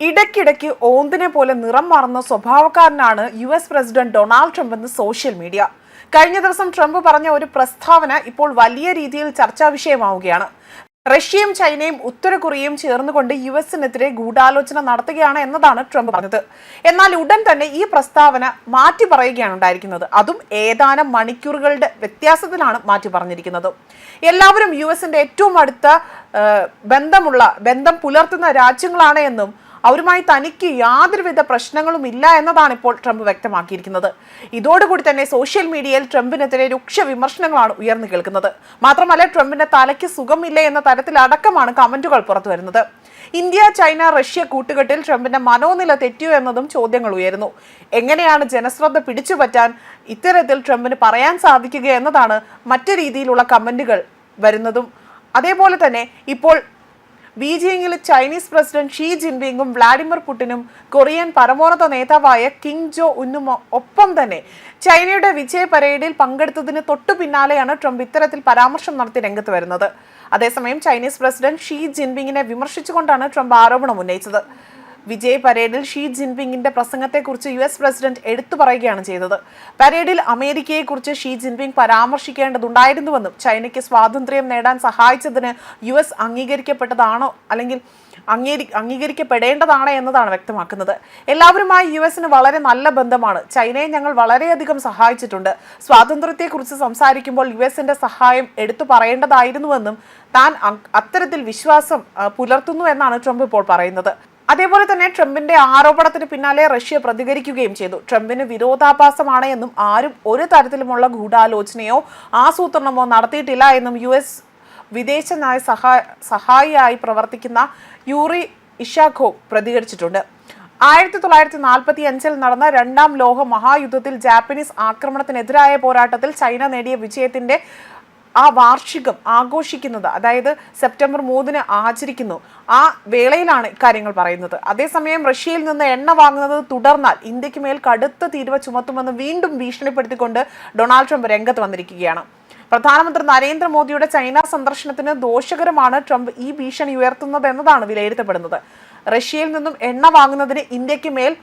ഇടയ്ക്കിടയ്ക്ക് ഓന്തിനെ പോലെ നിറം മാറുന്ന സ്വഭാവക്കാരനാണ് U S president Donald Trump എന്ന് സോഷ്യൽ മീഡിയ. കഴിഞ്ഞ ദിവസം ട്രംപ് പറഞ്ഞ ഒരു പ്രസ്താവന ഇപ്പോൾ വലിയ രീതിയിൽ ചർച്ചാ വിഷയമാവുകയാണ്. റഷ്യയും ചൈനയും ഉത്തര കൊറിയയും ചേർന്നുകൊണ്ട് യു എസിനെതിരെ ഗൂഢാലോചന നടത്തുകയാണ് എന്നതാണ് ട്രംപ് പറഞ്ഞത്. എന്നാൽ ഉടൻ തന്നെ ഈ പ്രസ്താവന മാറ്റി പറയുകയാണ് ഉണ്ടായിരിക്കുന്നത്. അതും ഏതാനും മണിക്കൂറുകളുടെ വ്യത്യാസത്തിലാണ് മാറ്റി പറഞ്ഞിരിക്കുന്നത്. എല്ലാവരും യു എസിന്റെ ഏറ്റവും അടുത്ത ബന്ധമുള്ള ബന്ധം പുലർത്തുന്ന രാജ്യങ്ങളാണ് എന്നും അവരുമായി തനിക്ക് യാതൊരുവിധ പ്രശ്നങ്ങളും ഇല്ല എന്നതാണ് ഇപ്പോൾ ട്രംപ് വ്യക്തമാക്കിയിരിക്കുന്നത്. ഇതോടുകൂടി തന്നെ സോഷ്യൽ മീഡിയയിൽ ട്രംപിനെതിരെ രൂക്ഷ വിമർശനങ്ങളാണ് ഉയർന്നു കേൾക്കുന്നത്. മാത്രമല്ല ട്രംപിന്റെ തലയ്ക്ക് സുഖമില്ല എന്ന തരത്തിലടക്കമാണ് കമന്റുകൾ പുറത്തു വരുന്നത്. ഇന്ത്യ ചൈന റഷ്യ കൂട്ടുകെട്ടിൽ ട്രംപിന്റെ മനോനില തെറ്റിയോ എന്നതും ചോദ്യങ്ങൾ ഉയരുന്നു. എങ്ങനെയാണ് ജനശ്രദ്ധ പിടിച്ചുപറ്റാൻ ഇത്തരത്തിൽ ട്രംപിന് പറയാൻ സാധിക്കുക എന്നതാണ് മറ്റു രീതിയിലുള്ള കമന്റുകൾ വരുന്നതും. അതേപോലെ തന്നെ ഇപ്പോൾ ബീജിംഗിൽ ചൈനീസ് പ്രസിഡന്റ് ഷീ ജിൻപിങ്ങും വ്ളാഡിമിർ പുടിനും കൊറിയൻ പരമോന്നത നേതാവായ കിങ് ജോ ഉന്നും ഒപ്പം തന്നെ ചൈനയുടെ വിജയ പരേഡിൽ പങ്കെടുത്തതിന് തൊട്ടു പിന്നാലെയാണ് ട്രംപ് ഇത്തരത്തിൽ പരാമർശം നടത്തി രംഗത്ത് വരുന്നത്. അതേസമയം ചൈനീസ് പ്രസിഡന്റ് ഷീ ജിൻപിങ്ങിനെ വിമർശിച്ചുകൊണ്ടാണ് ട്രംപ് ആരോപണം ഉന്നയിച്ചത്. വിജയ് പരേഡിൽ ഷീ ജിൻപിങ്ങിന്റെ പ്രസംഗത്തെക്കുറിച്ച് യു എസ് പ്രസിഡന്റ് എടുത്തു പറയുകയാണ് ചെയ്തത്. പരേഡിൽ അമേരിക്കയെക്കുറിച്ച് ഷീ ജിൻപിങ് പരാമർശിക്കേണ്ടതുണ്ടായിരുന്നുവെന്നും ചൈനയ്ക്ക് സ്വാതന്ത്ര്യം നേടാൻ സഹായിച്ചതിന് യു എസ് അംഗീകരിക്കപ്പെട്ടതാണോ അല്ലെങ്കിൽ അംഗീകരി അംഗീകരിക്കപ്പെടേണ്ടതാണ് എന്നതാണ് വ്യക്തമാക്കുന്നത്. എല്ലാവരുമായി യു എസിന് വളരെ നല്ല ബന്ധമാണ്. ചൈനയെ ഞങ്ങൾ വളരെയധികം സഹായിച്ചിട്ടുണ്ട്. സ്വാതന്ത്ര്യത്തെക്കുറിച്ച് സംസാരിക്കുമ്പോൾ യു എസിന്റെ സഹായം എടുത്തു പറയേണ്ടതായിരുന്നുവെന്നും താൻ അത്തരത്തിൽ വിശ്വാസം പുലർത്തുന്നു എന്നാണ് ട്രംപ് ഇപ്പോൾ പറയുന്നത്. അതേപോലെ തന്നെ ട്രംപിന്റെ ആരോപണത്തിന് പിന്നാലെ റഷ്യ പ്രതികരിക്കുകയും ചെയ്തു. ട്രംപിന് വിരോധാഭാസമാണ് എന്നും ആരും ഒരു തരത്തിലുമുള്ള ഗൂഢാലോചനയോ ആസൂത്രണമോ നടത്തിയിട്ടില്ല എന്നും യു എസ് വിദേശ നയ സഹാ സഹായിയായി പ്രവർത്തിക്കുന്ന യൂറി ഇഷാഖോ പ്രതികരിച്ചിട്ടുണ്ട്. ആയിരത്തി തൊള്ളായിരത്തി നാൽപ്പത്തി അഞ്ചിൽ നടന്ന രണ്ടാം ലോക മഹായുദ്ധത്തിൽ ജാപ്പനീസ് ആക്രമണത്തിനെതിരായ പോരാട്ടത്തിൽ ചൈന നേടിയ വിജയത്തിന്റെ ആ വാർഷികം ആഘോഷിക്കുന്നത് അതായത് സെപ്റ്റംബർ മൂന്നിന് ആചരിക്കുന്നു. ആ വേളയിലാണ് ഇക്കാര്യങ്ങൾ പറയുന്നത്. അതേസമയം റഷ്യയിൽ നിന്ന് എണ്ണ വാങ്ങുന്നത് തുടർന്നാൽ ഇന്ത്യയ്ക്ക് മേൽ കടുത്ത തീരുവ ചുമത്തുമെന്ന് വീണ്ടും ഭീഷണിപ്പെടുത്തിക്കൊണ്ട് ഡൊണാൾഡ് ട്രംപ് രംഗത്ത് വന്നിരിക്കുകയാണ്. പ്രധാനമന്ത്രി നരേന്ദ്രമോദിയുടെ ചൈന സന്ദർശനത്തിന് ദോഷകരമാണ് ട്രംപ് ഈ ഭീഷണി ഉയർത്തുന്നത് എന്നതാണ് വിലയിരുത്തപ്പെടുന്നത്. റഷ്യയിൽ നിന്നും എണ്ണ വാങ്ങുന്നതിന് ഇന്ത്യയ്ക്ക് മേൽ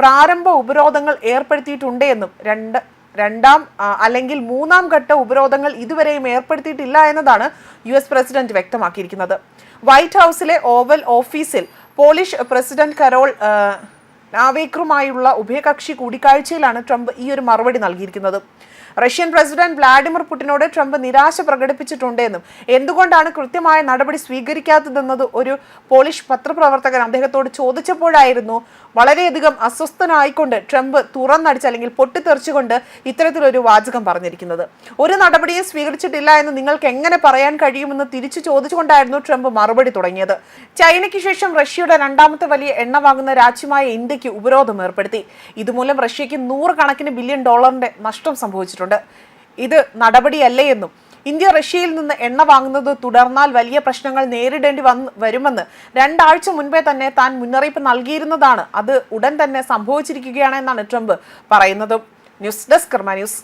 പ്രാരംഭ ഉപരോധങ്ങൾ ഏർപ്പെടുത്തിയിട്ടുണ്ട് എന്നും രണ്ട് രണ്ടാം അല്ലെങ്കിൽ മൂന്നാം ഘട്ട ഉപരോധങ്ങൾ ഇതുവരെയും ഏർപ്പെടുത്തിയിട്ടില്ല എന്നതാണ് യു എസ് പ്രസിഡന്റ് വ്യക്തമാക്കിയിരിക്കുന്നത്. വൈറ്റ് ഹൗസിലെ ഓവൽ ഓഫീസിൽ പോളിഷ് പ്രസിഡന്റ് കരോൾ നാവേക്കറുമായുള്ള ഉഭയകക്ഷി കൂടിക്കാഴ്ചയിലാണ് ട്രംപ് ഈ ഒരു മറുപടി നൽകിയിരിക്കുന്നത്. റഷ്യൻ പ്രസിഡന്റ് വ്ളാഡിമിർ പുടിനോട് ട്രംപ് നിരാശ പ്രകടിപ്പിച്ചിട്ടുണ്ടെന്നും എന്തുകൊണ്ടാണ് കൃത്യമായ നടപടി സ്വീകരിക്കാത്തതെന്നത് ഒരു പോളിഷ് പത്രപ്രവർത്തകൻ അദ്ദേഹത്തോട് ചോദിച്ചപ്പോഴായിരുന്നു വളരെയധികം അസ്വസ്ഥനായിക്കൊണ്ട് ട്രംപ് തുറന്നടിച്ച് അല്ലെങ്കിൽ പൊട്ടിത്തെറിച്ചുകൊണ്ട് ഇത്തരത്തിലൊരു വാചകം പറഞ്ഞിരിക്കുന്നത്. ഒരു നടപടിയും സ്വീകരിച്ചിട്ടില്ല എന്ന് നിങ്ങൾക്ക് എങ്ങനെ പറയാൻ കഴിയുമെന്ന് തിരിച്ചു ചോദിച്ചുകൊണ്ടായിരുന്നു ട്രംപ് മറുപടി തുടങ്ങിയത്. ചൈനയ്ക്ക് ശേഷം റഷ്യയുടെ രണ്ടാമത്തെ വലിയ എണ്ണ വാങ്ങുന്ന രാജ്യമായ ഇന്ത്യയ്ക്ക് ഉപരോധം ഏർപ്പെടുത്തി. ഇതുമൂലം റഷ്യയ്ക്ക് നൂറുകണക്കിന് ബില്യൺ ഡോളറിന്റെ നഷ്ടം സംഭവിച്ചിട്ടുണ്ട്. ഇത് നടപടിയല്ലേ എന്നും. ഇന്ത്യ റഷ്യയിൽ നിന്ന് എണ്ണ വാങ്ങുന്നത് തുടർന്നാൽ വലിയ പ്രശ്നങ്ങൾ നേരിടേണ്ടി വന്ന് വരുമെന്ന് രണ്ടാഴ്ച മുൻപേ തന്നെ താൻ മുന്നറിയിപ്പ് നൽകിയിരുന്നതാണ്. അത് ഉടൻ തന്നെ സംഭവിച്ചിരിക്കുകയാണ് എന്നാണ് ട്രംപ് പറയുന്നത്. News desk Karma news.